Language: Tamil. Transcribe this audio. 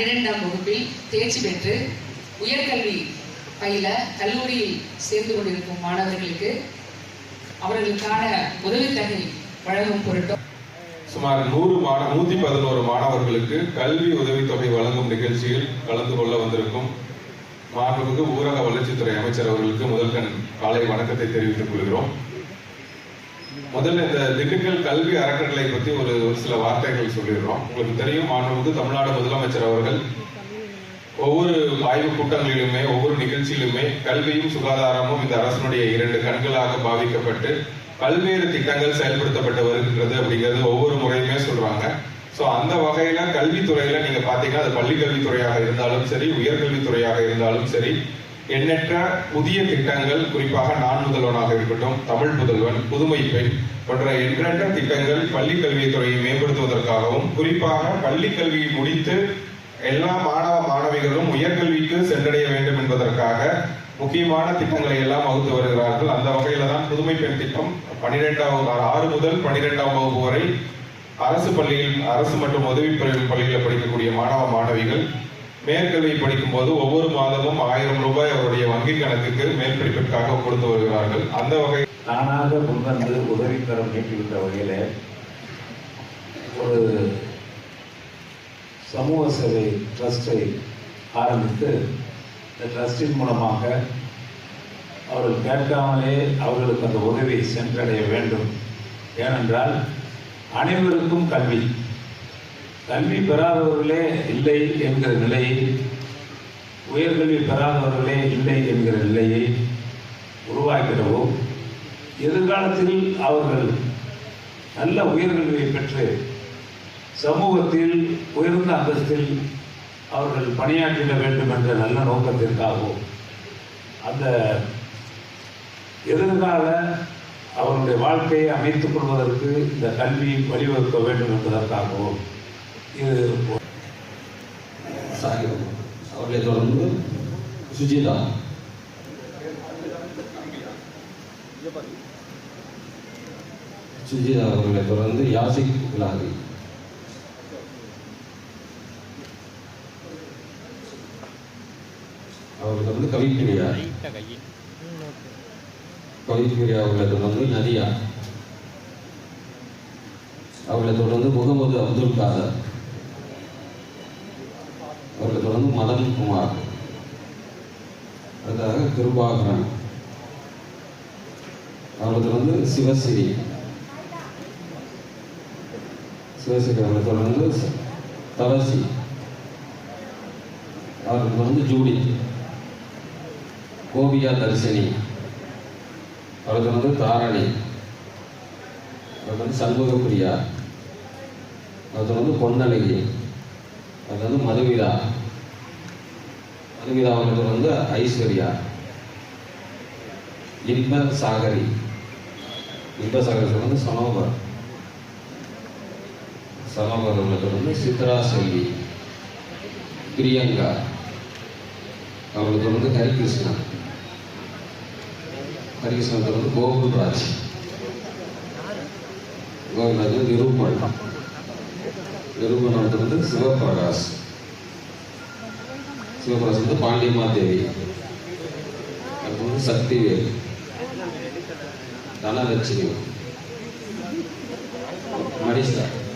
பன்னிரெண்டாம் வகுப்பில் தேர்ச்சி பெற்று உயர்கல்வி பயில கல்லூரியில் சேர்ந்து கொண்டிருக்கும் மாணவர்களுக்கு அவர்களுக்கான உதவித்தொகை வழங்கும் பொருட்டும். சுமார் நூறு மாண நூத்தி பதினோரு மாணவர்களுக்கு கல்வி உதவித்தொகை வழங்கும் நிகழ்ச்சியில் கலந்து கொள்ள வந்திருக்கும் மாண்புமிகு ஊரக வளர்ச்சித்துறை அமைச்சர் அவர்களுக்கு முதல் கண் காலை வணக்கத்தை தெரிவித்துக் கொள்கிறோம். முதல்ல இந்த திண்டுக்கல் கல்வி அறக்கட்டளை பத்தி ஒரு ஒரு சில வார்த்தைகள் சொல்லிடுறோம். உங்களுக்கு தெரியும் மாண்புமிகு தமிழ்நாடு முதலமைச்சர் அவர்கள் ஒவ்வொரு ஆய்வு கூட்டங்களிலுமே ஒவ்வொரு நிகழ்ச்சியிலுமே கல்வியும் சுகாதாரமும் இந்த அரசனுடைய இரண்டு கண்களாக பாவிக்கப்பட்டு பல்வேறு திட்டங்கள் செயல்படுத்தப்பட்டு வருகின்றது அப்படிங்கிறது ஒவ்வொரு முறையுமே சொல்றாங்க. சோ அந்த வகையில கல்வித்துறையில நீங்க பாத்தீங்கன்னா அது பள்ளி கல்வித்துறையாக இருந்தாலும் சரி உயர்கல்வித்துறையாக இருந்தாலும் சரி எண்ணற்ற புதிய திட்டங்கள் குறிப்பாக நான் முதல்வனாக இருக்கட்டும் தமிழ் புதல்வன் புதுமை பெண் போன்ற எண்ணற்ற திட்டங்கள் பள்ளி கல்வித்துறையை மேம்படுத்துவதற்காகவும் குறிப்பாக பள்ளி கல்வியை முடித்து எல்லா மாணவ மாணவிகளும் உயர்கல்விக்கு சென்றடைய வேண்டும் என்பதற்காக முக்கியமான திட்டங்களை எல்லாம் வகுத்து வருகிறார்கள். அந்த வகையில தான் புதுமை பெண் திட்டம் பன்னிரெண்டாம் ஆறு முதல் பன்னிரெண்டாம் வகுப்பு வரை அரசு பள்ளியில் அரசு மற்றும் உதவி பிரிவு பள்ளிகளில் படிக்கக்கூடிய மாணவ மாணவிகள் மேற்கல்வி படிக்கும் போது ஒவ்வொரு மாதமும் ஆயிரம் ரூபாய் அவருடைய வங்கி கணக்குக்கு மேற்படிப்பிற்காக கொடுத்து வருகிறார்கள். அந்த வகை தானாக முன்வந்து உதவிக்கரம் நீட்டிவிட்ட வகையில் ஒரு சமூக சேவை ட்ரஸ்டை ஆரம்பித்து இந்த ட்ரஸ்டின் மூலமாக அவர்கள் கேட்காமலே அவர்களுக்கு அந்த உதவி சென்றடைய வேண்டும். ஏனென்றால் அனைவருக்கும் கல்வி. கல்வி பெறாதவர்களே இல்லை என்கிற நிலையை உயர்கல்வி பெறாதவர்களே இல்லை என்கிற நிலையை உருவாக்கிடவும் எதிர்காலத்தில் அவர்கள் நல்ல உயர்கல்வியை பெற்று சமூகத்தில் உயர்ந்த அந்தஸ்தில் அவர்கள் பணியாற்றிட வேண்டும் என்ற நல்ல நோக்கத்திற்காகவும் அந்த எதிர்கால அவருடைய வாழ்க்கையை அமைத்துக் கொள்வதற்கு இந்த கல்வி வழிவகுக்க வேண்டும் என்பதற்காகவும் சாகிப் அவர்களை தொடர்ந்து சுஜிதா சுஜிதா அவர்களை தொடர்ந்து யாசிக் இலாகி அவர்கள் வந்து கவிப்பிரியா கவிப்பிரியா அவர்களை தொடர்ந்து நதியா அவர்களை தொடர்ந்து முகமது அப்துல் காதர் அவருக்கு தொடர்ந்து மதன் குமார். அடுத்ததாக கிருபாகரன். அவர்களை தொடர்ந்து சிவசிரி சிவசிரி அவரை தொடர்ந்து தவசி அவருக்கு தொடர்ந்து ஜூடி. கோபியா தரிசனி. அவரை தொடர்ந்து தாரணி. அவர் வந்து சண்முகப்பிரியா. அவர் தொடர்ந்து பொன்னழகி. அது வந்து மதுமிதா மதுமிதா அவர்கள் வந்து ஐஸ்வர்யா. இன்ப சாகரி. இன்ப சாகரி வந்து சனோபர் சனோபர் அவர்கள் வந்து சித்ரா செல்வி பிரியங்கா அவர்களுக்கு வந்து ஹரிகிருஷ்ணா. ஹரிகிருஷ்ணன் வந்து கோகுல்ராஜ். கோகுல்ராஜ் வந்து நிரூபன். நிரூபணம் வந்து சிவபிரகாஷ் சிவபிரகாஷ் வந்து பாண்டியமாதேவி அடுத்து வந்து சக்திவேல். தனலட்சுமி. மணிஷா